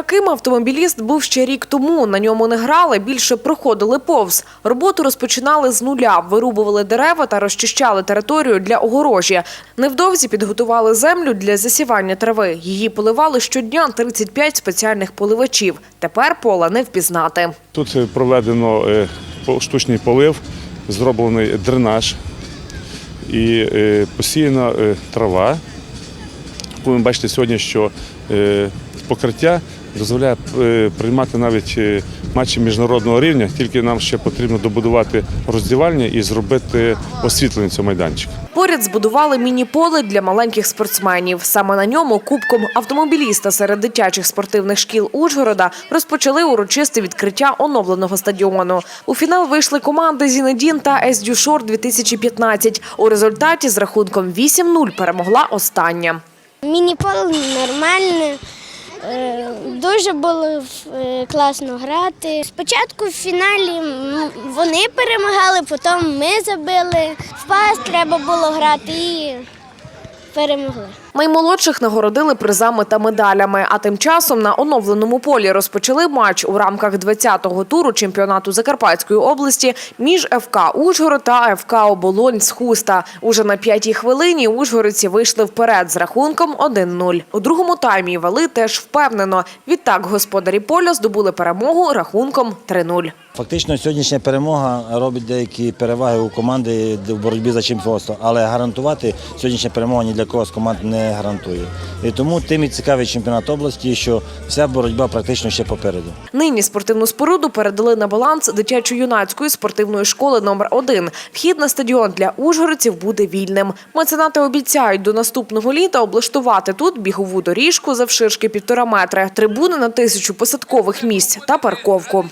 Таким автомобіліст був ще рік тому. На ньому не грали, більше проходили повз. Роботу розпочинали з нуля, вирубували дерева та розчищали територію для огорожі. Невдовзі підготували землю для засівання трави. Її поливали щодня 35 спеціальних поливачів. Тепер пола не впізнати. Тут е, проведено е, штучний полив, зроблений дренаж і е, посіяна трава. Ви бачите сьогодні, що покриття дозволяє е, приймати навіть е, матчі міжнародного рівня, тільки нам ще потрібно добудувати роздівальні і зробити освітлення цього майданчика. Поряд збудували міні-поле для маленьких спортсменів. Саме на ньому кубком автомобіліста серед дитячих спортивних шкіл Ужгорода розпочали урочисте відкриття оновленого стадіону. У фінал вийшли команди Зінедін та Ездюшор 2015. У результаті з рахунком 8-0 перемогла остання. Міні-пол нормальне. Е, Дуже було е, класно грати. Спочатку в фіналі вони перемагали, потім ми забили. В треба було грати і перемогли. Наймолодших нагородили призами та медалями. А тим часом на оновленому полі розпочали матч у рамках 20-го туру чемпіонату Закарпатської області між ФК Ужгород та ФК Оболонь з Хуста. Уже на п'ятій хвилині ужгородці вийшли вперед з рахунком 1-0. У другому таймі вели теж впевнено. Відтак господарі поля здобули перемогу рахунком 3-0. Фактично сьогоднішня перемога робить деякі переваги у команди в боротьбі за чемпіонство, але гарантувати сьогоднішня перемога ні для кого з команд не гарантує. І тому тим і цікавий чемпіонат області, що вся боротьба практично ще попереду. Нині спортивну споруду передали на баланс дитячо-юнацької спортивної школи номер 1 Вхід на стадіон для ужгородців буде вільним. Меценати обіцяють до наступного літа облаштувати тут бігову доріжку завширшки півтора метри, трибуни на тисячу посадкових місць та парковку.